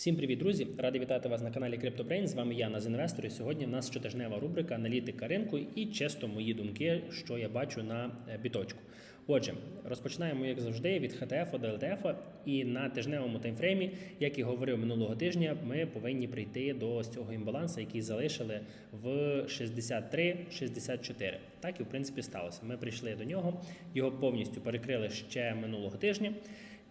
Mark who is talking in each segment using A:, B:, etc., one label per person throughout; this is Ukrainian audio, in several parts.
A: Всім привіт, друзі! Радий вітати вас на каналі CryptoBrain. З вами я Наз Інвестор. І Сьогодні в нас щотижнева рубрика Аналітика ринку і чисто мої думки, що я бачу на е, біточку. Отже, розпочинаємо, як завжди, від ХТФ до ЛТФ. І на тижневому таймфреймі, як і говорив минулого тижня, ми повинні прийти до ось цього імбалансу, який залишили в 63-64. Так і в принципі сталося. Ми прийшли до нього, його повністю перекрили ще минулого тижня.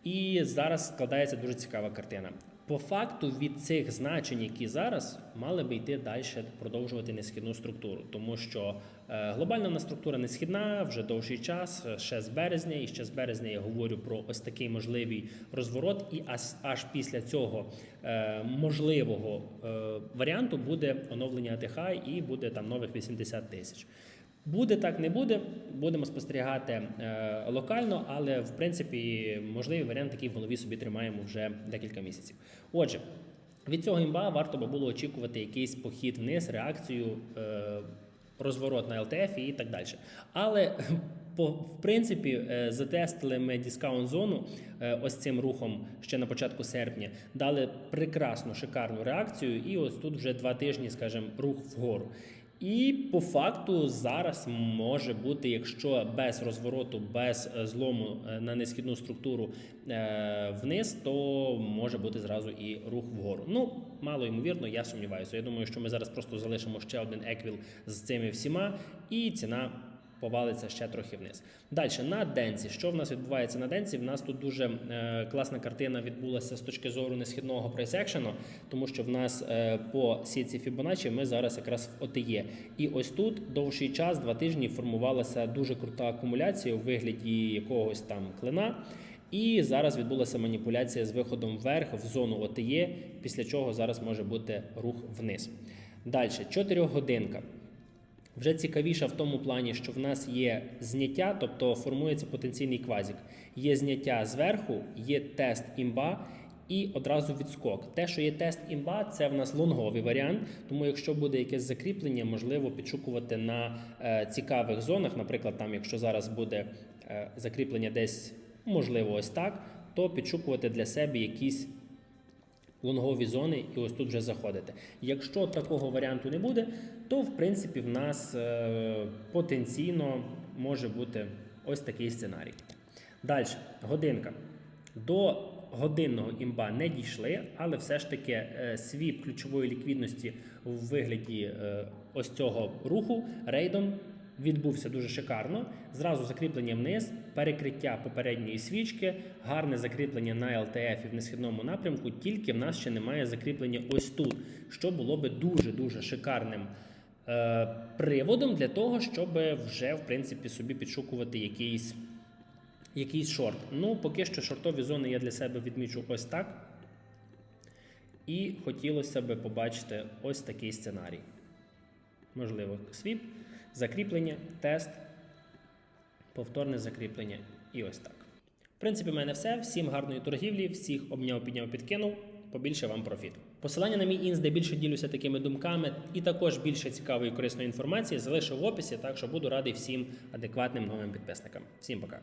A: І зараз складається дуже цікава картина. По факту від цих значень, які зараз мали би йти далі, продовжувати несхідну структуру, тому що е, глобальна в нас структура не східна вже довший час, е, ще з березня, і ще з березня я говорю про ось такий можливий розворот, і аж, після цього е, можливого варіанту буде оновлення АТХ і буде там нових 80 тисяч. Буде так, не буде. Будемо спостерігати е, локально, але в принципі можливий варіант, який в голові собі тримаємо вже декілька місяців. Отже, від цього імба варто би було очікувати якийсь похід вниз, реакцію, е, розворот на ЛТФ і так далі. Але по в принципі е, затестили ми дискаунт зону е, ось цим рухом ще на початку серпня, дали прекрасну шикарну реакцію, і ось тут вже два тижні, скажімо, рух вгору. І по факту зараз може бути, якщо без розвороту, без е, злому е, на несхідну структуру е, вниз, то може бути зразу і рух вгору. Ну, мало ймовірно, я сумніваюся. Я думаю, що ми зараз просто залишимо ще один еквіл з цими всіма, і ціна повалиться ще трохи вниз. Далі на денці. Що в нас відбувається на денці? В нас тут дуже е, класна картина відбулася з точки зору несхідного прайсекшену, тому що в нас е, по сітці Fibonacci ми зараз якраз в ОТЄ. І ось тут довший час, два тижні, формувалася дуже крута акумуляція у вигляді якогось там клина. І зараз відбулася маніпуляція з виходом вверх в зону ОТЄ, після чого зараз може бути рух вниз. Далі, 4 годинка. Вже цікавіше в тому плані, що в нас є зняття, тобто формується потенційний квазік. Є зняття зверху, є тест імба і одразу відскок. Те, що є тест імба, це в нас лонговий варіант. Тому, якщо буде якесь закріплення, можливо підшукувати на е, цікавих зонах. Наприклад, там, якщо зараз буде е, закріплення десь, можливо, ось так, то підшукувати для себе якісь лонгові зони і ось тут вже заходити. Якщо такого варіанту не буде, то в принципі в нас е, потенційно може бути ось такий сценарій. Далі, годинка. До годинного імба не дійшли, але все ж таки е, свіп ключової ліквідності в вигляді е, ось цього руху рейдом відбувся дуже шикарно. Зразу закріплення вниз, перекриття попередньої свічки, гарне закріплення на ЛТФ і в несхідному напрямку, тільки в нас ще немає закріплення ось тут, що було би дуже-дуже шикарним е, приводом для того, щоб вже в принципі собі підшукувати якийсь, якийсь шорт. Ну, поки що шортові зони я для себе відмічу ось так. І хотілося би побачити ось такий сценарій. Можливо, свіп, закріплення, тест, повторне закріплення і ось так. В принципі, в мене все. Всім гарної торгівлі, всіх обняв, підняв, підкинув. Побільше вам профіту. Посилання на мій інс, де більше ділюся такими думками, і також більше цікавої і корисної інформації залишу в описі, так що буду радий всім адекватним новим підписникам. Всім пока.